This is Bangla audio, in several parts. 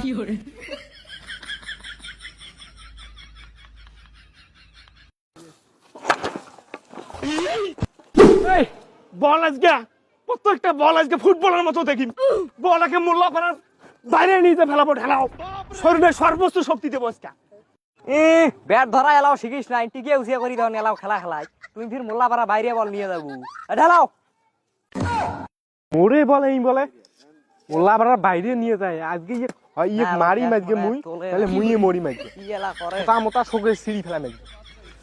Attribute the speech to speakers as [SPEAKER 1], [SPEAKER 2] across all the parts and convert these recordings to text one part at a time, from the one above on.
[SPEAKER 1] এই বল আজকে। প্রত্যেকটা বল আজকে ফুটবলের মতো দেখি। বলাকে মূল্য করার বাইরে নিতে ফেলাবো ঢেলাও। শরীরের সর্বোচ্চ শক্তি দেবো আজকে।
[SPEAKER 2] এ ব্যাট ধরা এলাও শিখিস নাই টিকে উঠিয়ে করি তখন এলাও খেলা খেলাই তুমি ফির মোল্লা পাড়া বাইরে বল নিয়ে যাব। ঢালাও।
[SPEAKER 1] ওরে বলে এই বলে। ওলা আবার বাইরে নিয়ে যায়। আজকে হয় ইয়ে
[SPEAKER 2] না,
[SPEAKER 1] মারি
[SPEAKER 2] না,
[SPEAKER 1] মুই তাহলে। মুইয়ে মরি মাঝকে
[SPEAKER 2] কি করে।
[SPEAKER 1] তা মোটা শোকের সিঁড়ি ফেলা মাঝকে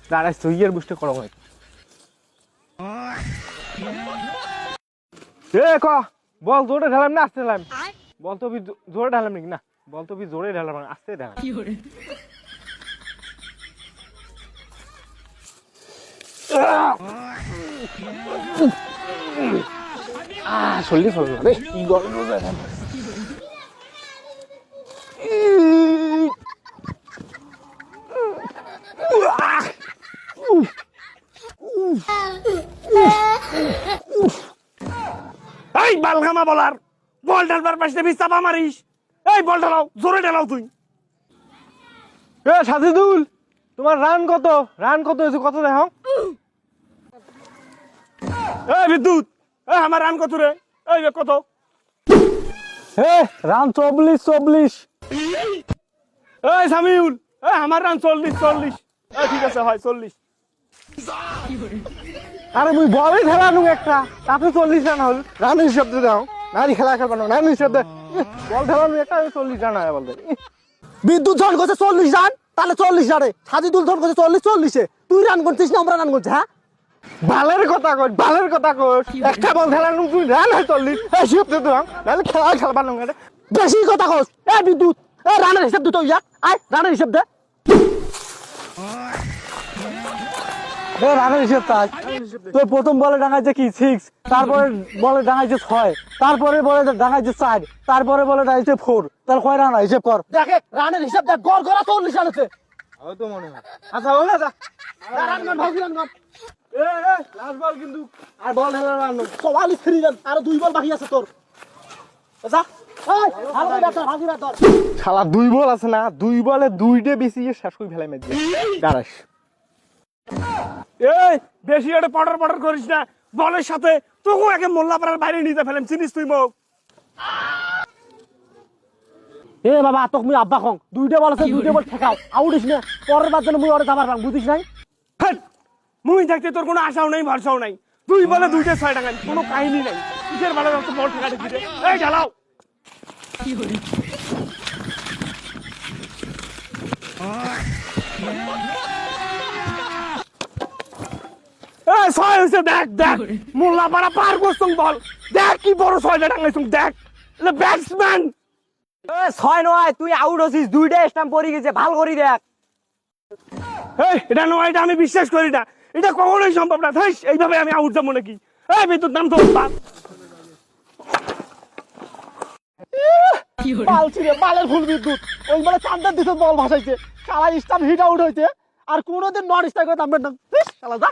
[SPEAKER 1] দাঁড়াই সইয়ের বুঝতে করো হয় এ ক? বল জোরে ঢালাম না আসতে ঢালাম। বল তো জোরে ঢালাম নাকি? না বল তো বি জোরে ঢালাম আসতে ঢালাম। আহ চল্লিশ হল না রে কি গরম এই বালগামা বলার বল ঢালবার পাশে চাপা মারিস। এই বল ঢালাও জোরে ঢালাও তুই। এ সাজিদুল তোমার রান কত? রান কত হয়েছে? কত দেখো? এই বিদ্যুৎ এ আমার রান কত রে? এই বে কত?
[SPEAKER 3] হে রান চব্বিশ চব্বিশ।
[SPEAKER 1] এই সামিউল এ আমার রান চল্লিশ চল্লিশ। এ ঠিক আছে হয় চল্লিশ।
[SPEAKER 3] আরে মুই বলে খেলানু একটা। তাতে চল্লিশ রান হল। রান হিসাব দাও। নারী খেলা খেলবানো রান হিসাব বল খেলানু একটা চল্লিশ রান হয় বলতে। বিদ্যুৎ জন করছে চল্লিশ রান। তাহলে চল্লিশ রানে। সাজিদুল জন করছে চল্লিশ, চল্লিশে। তুই রান করছিস না, আমরা রান করছি হ্যাঁ?
[SPEAKER 1] বালের কথা কই, বালের কথা কই। একটা বল খেলানু তুই রান হয় চল্লিশ। হিসাব দিয়ে দাও। নাহলে খেলা খেলবানো রে
[SPEAKER 3] বেশি কথা কস। এ বিদ্যুৎ। এ রানের হিসাব দিত ইয়াক আয়, রানের হিসাব দে। রানের হিসাব তাই। তুই প্রথম বলে ডাঙাইছে কি? সিক্স তারপরে বলে ডাঙাইছে ছয় তারপরে বলে ডাঙাইছে চার তারপরে বলে ডাঙাইছে ফোর তার কয় রান কর। দেখে রানের হিসাব দেখ গড় গড়া চল্লিশ রান আছে।
[SPEAKER 1] আচ্ছা হলো যা।
[SPEAKER 3] রান গান ভাবি রান গান
[SPEAKER 1] এ এ লাস্ট বল কিন্তু।
[SPEAKER 3] আর বল হেলা রান চৌয়াল্লিশ ফ্রি রান আর দুই বল বাকি আছে তোর। যা।
[SPEAKER 1] শালা দুই বল আছে না দুই বলে দুইটে বেশি শেষ করে ফেলাই মেজে দাঁড়াস। এই বেশি এটা পটর পটর করিস না। বলের সাথে তোকে একে মোল্লাপাড়ার বাইরে নিতে ফেলেন চিনিস তুই মোক?
[SPEAKER 3] এ বাবা তোক মুই আব্বা কং দুইটা বল আছে দুইটা বল ঠেকাও আউটিস না। পরের বার যেন মুই ওরে যাবার পাং বুঝিস নাই?
[SPEAKER 1] মুই থাকতে তোর কোনো আশাও নাই ভরসাও নাই। দুই বলে দুইটা ছয় টাকা কোনো কাহিনী নাই। কিসের বলে তো বল ঠেকাতে দিতে এই ঢালাও এই ছয় হয়েছে দেখ দেখ। মোল্লাপাড়া পার করছুম বল। দেখ কি বড় ছয়টা টাঙাইছুম দেখ। ব্যাটসম্যান
[SPEAKER 2] ছয় নয় তুই আউট হছিস দুইটা স্টাম্প পড়ে গেছে ভালো করি দেখ।
[SPEAKER 1] এই এটা নয় এটা আমি বিশ্বাস করি না। এটা কখনোই সম্ভব না। থাইস এইভাবে আমি আউট যাব নাকি? এই বিদ্যুৎ নাম তো।
[SPEAKER 3] পাল ছিঁড়ে পালের ফুল বিদ্যুৎ। ওই বলে চান্দার দিতে বল ভাসাইছে। সারা স্টাম্প হিট আউট হইছে। আর কোনোদিন নন স্ট্রাইক হইতে আমরা না শালা যা।